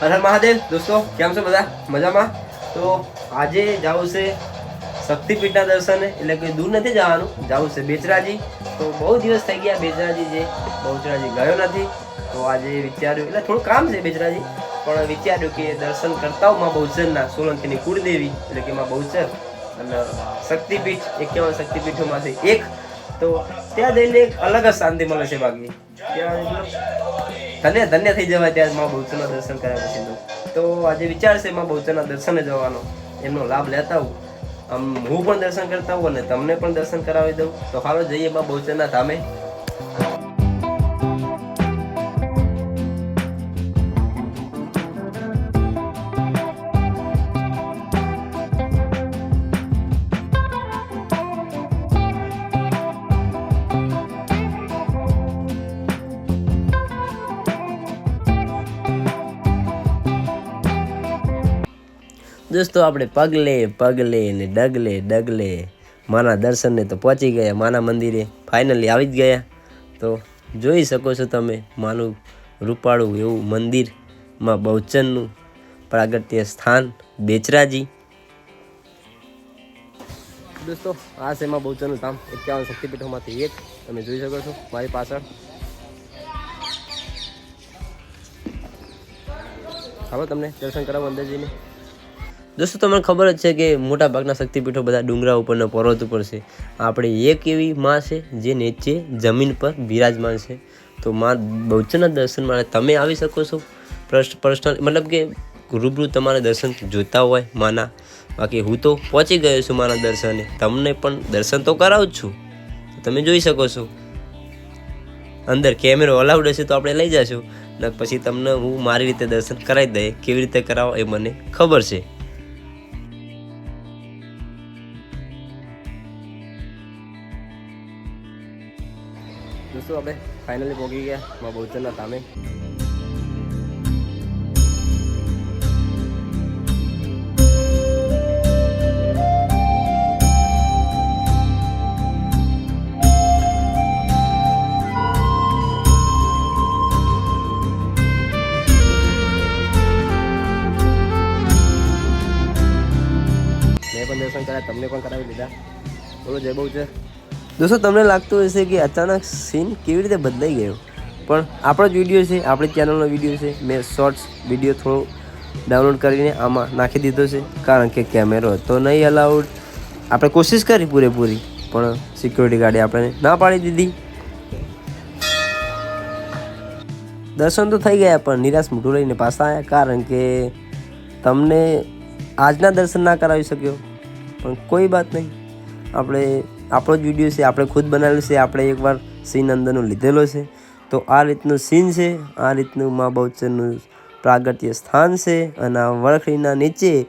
હર હર મહાદેવ, દોસ્તો, કેમ છો બધા? મજામાં? તો આજે જવું છે શક્તિપીઠના દર્શને, એટલે કે દૂર નથી જવાનું, જવું છે બેચરાજી. તો બહુ દિવસ થઈ ગયા બેચરાજી જે બહુચરાજી ગયો નથી. તો આજે વિચાર્યું, એટલે થોડું કામ છે બેચરાજી, પણ વિચાર્યું કે દર્શન કરતા માં બહુચરના સોલંકીની કુળદેવી, એટલે કે માં બહુચર અને શક્તિપીઠ એકાવન શક્તિપીઠોમાંથી એક. તો ત્યાં જઈને એક અલગ જ શાંતિ મળે છે બાકી. ત્યાં ધન્ય ધન્ય થઈ જવાય ત્યાં માં બહુચરના દર્શન કર્યા પછી તો. તો આજે વિચાર છે માં બહુચરના દર્શને જવાનો. એમનો લાભ લેતા હું આમ હું પણ દર્શન કરતા હોઉં અને તમને પણ દર્શન કરાવી દઉં. તો હાલો જઈએ માં બહુચરના ધામે. દોસ્તો, આપણે પગલે પગલે ને ડગલે ડગલે. માના દર્શનને તો પહોંચી ગયા, માના મંદિરે. ફાઇનલી આવી જ ગયા. તો જોઈ શકો છો તમે, માનું રૂપાળું એવું મંદિરમાં બહુચનનું પ્રાગટ્ય સ્થાન બેચરાજી. દોસ્તો, આ છે એમાં બહુચનનું ધામ. એકાવન શક્તિપીઠોમાંથી એક. તમે જોઈ શકો છો, મારી પાછળ. હવે તમને દર્શન કરાવો અંદર જઈને દોસ્તો, તમને ખબર જ છે કે મોટા ભાગના શક્તિપીઠો બધા ડુંગરા ઉપરના પર્વત ઉપર છે. આપણે એક એવી માં છે, જે નીચે જમીન પર બિરાજમાન છે. તો માં બહુચરના દર્શન માટે તમે આવી શકો છો. પર્સનલ મતલબ કે રૂબરૂ તમારે દર્શન જોતા હોય માના. બાકી હું તો પહોંચી ગયો છું માના દર્શને. તમને પણ દર્શન તો કરાવું જ છું. તમે જોઈ શકો છો. અંદર કેમેરો અલાઉડ હશે તો આપણે લઈ જશું. ને પછી તમને હું મારી રીતે દર્શન કરાવી દઈએ. કેવી રીતે કરાવો એ મને ખબર છે. દોસ્તો આપણે ફાઇનલી પહોંચી ગયા. મા બહુચરના ધામે મેં પણ દર્શન કર્યા, તમને પણ કરાવી લીધા બોલો, જય બહુ છે. દોસ્તો, તમને લાગતું હશે કે અચાનક સીન કેવી રીતે બદલાઈ ગયો? પણ આપણો જ વીડિયો છે, આપણી ચેનલનો વીડિયો છે. મેં શોર્ટ્સ વીડિયો થોડો ડાઉનલોડ કરીને આમાં નાખી દીધો છે, કારણ કે કેમેરો હતો નહીં અલાઉડ આપણે કોશિશ કરી પૂરેપૂરી, પણ સિક્યોરિટી ગાર્ડે આપણે ના પાડી દીધી. દર્શન તો થઈ ગયા, પણ નિરાશ મોઢું લઈને પાછા આવ્યા કારણ કે તમને આજના દર્શન ના કરાવી શક્યો. પણ કોઈ વાત નહીં. આપણે આપણો જ વીડિયો છે, આપણે ખુદ બનાવેલો છે, આપણે એકવાર સીન અંદરનો લીધેલો છે. તો આ રીતનું સીન છે, આ રીતનું મા બહુચરનું પ્રાગટ્ય સ્થાન છે અને આ વરખડીના નીચે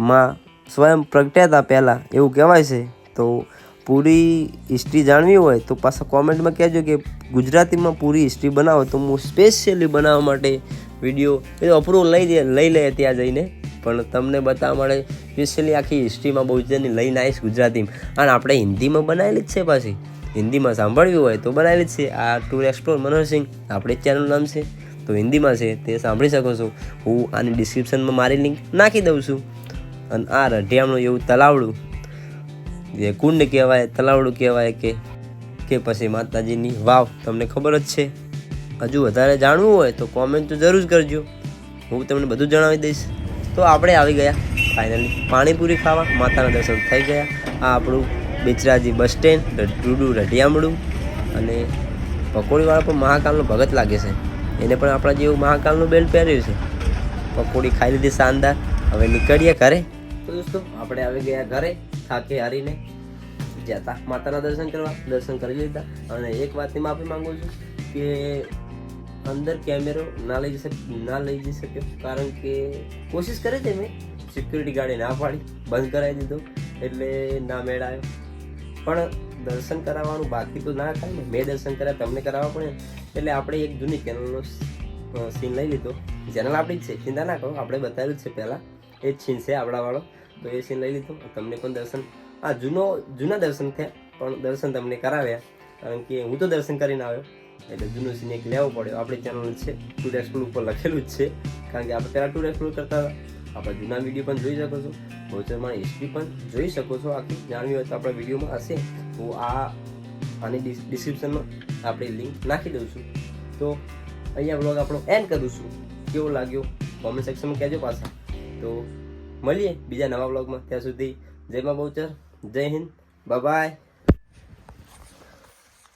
માં સ્વયં પ્રગટ્યા હતા પહેલાં, એવું કહેવાય છે. તો પૂરી હિસ્ટ્રી જાણવી હોય તો પાછા કોમેન્ટમાં કહેજો કે ગુજરાતીમાં પૂરી હિસ્ટ્રી બનાવો. તો હું સ્પેશિયલી બનાવવા માટે વીડિયો એ અપ્રૂવ લઈ લઈ લે ત્યાં જઈને. પણ તમને બતાવવા માટે સ્પેશિયલી આખી હિસ્ટ્રીમાં બહુજનની લઈને આવીશ ગુજરાતીમાં. અને આપણે હિન્દીમાં બનાવેલી જ છે પાછી. હિન્દીમાં સાંભળવી હોય તો બનાવેલી જ છે. આ ટૂર એક્સપ્લોર મનોહરસિંહ આપણી જ ચેનલનું નામ છે. તો હિન્દીમાં છે, તે સાંભળી શકો છો. હું આની ડિસ્ક્રિપ્શનમાં મારી લિંક નાખી દઉં છું. અને આ રઢિયામણું એવું તલાવડું, જે કુંડ કહેવાય, તલાવડું કહેવાય કે કે પછી માતાજીની વાવ, તમને ખબર જ છે. હજુ વધારે જાણવું હોય તો કોમેન્ટ તો જરૂર કરજો. હું તમને બધું જણાવી દઈશ. તો આપણે આવી ગયા ફાઇનલી પાણીપુરી ખાવા, માતાના દર્શન થઈ ગયા. આ આપણું બેચરાજી બસ સ્ટેન્ડ ડુડુ રઢિયામડું અને પકોડીવાળા પણ મહાકાલનો ભગત લાગે છે. એને પણ આપણા જેવું મહાકાલનું બેલ્ટ પહેર્યું છે. પકોડી ખાઈ લીધી શાનદાર. હવે નીકળીએ ઘરે. તો દોસ્તો, આપણે આવી ગયા ઘરે, થાકે હારીને. જતા માતાના દર્શન કરવા. દર્શન કરી લીધા. અને એક વાતની માફી માંગુ છું કે અંદર કેમેરો ના લઈ જઈ ના લઈ જઈ શક્યો કારણ કે કોશિશ કરી હતી મેં સિક્યુરિટી ગાર્ડે ના પાડી, બંધ કરાવી દીધો. એટલે ના મેળ પણ દર્શન કરાવવાનું બાકી તો ના થાય ને. મેં દર્શન કર્યા, તમને કરાવવા પડે. એટલે આપણે એક જૂની કેનલનો સીન લઈ લીધો. ચેનલ આપણી જ છે, ચિંતા ના કરો. આપણે બતાવ્યું છે પહેલાં. એ જ સીન છે આપણાવાળો. તો એ સીન લઈ લીધો. તમને પણ દર્શન, આ જૂનો, જૂના દર્શન થયા. પણ દર્શન તમને કરાવ્યા. કારણ કે હું તો દર્શન કરીને આવ્યો. એટલે જૂનું એક લેવો પડ્યો આપણી ચેનલ છે ટુ એક્સપ્લોર ઉપર લખેલું જ છે. કારણ કે આપણે પહેલાં ટુ એક્સપ્લોર કરતા હતા આપણે જૂના વીડિયો પણ જોઈ શકો છો. ભોજનમાં હિસ્ટ્રી પણ જોઈ શકો છો. આખી જાણવી હોય તો આપણા વિડીયોમાં હશે. હું આ, આની ડિસ્ક્રિપ્શનમાં આપણે લિંક નાખી દઉં છું. તો અહીંયા બ્લોગ આપણો એન્ડ કરું છું. કેવો લાગ્યો? કોમેન્ટ સેક્શનમાં કહેજો પાછા. તો મળીએ બીજા નવા બ્લોગમાં ત્યાં સુધી જય મા બહુચર, જય હિન્દ. બાય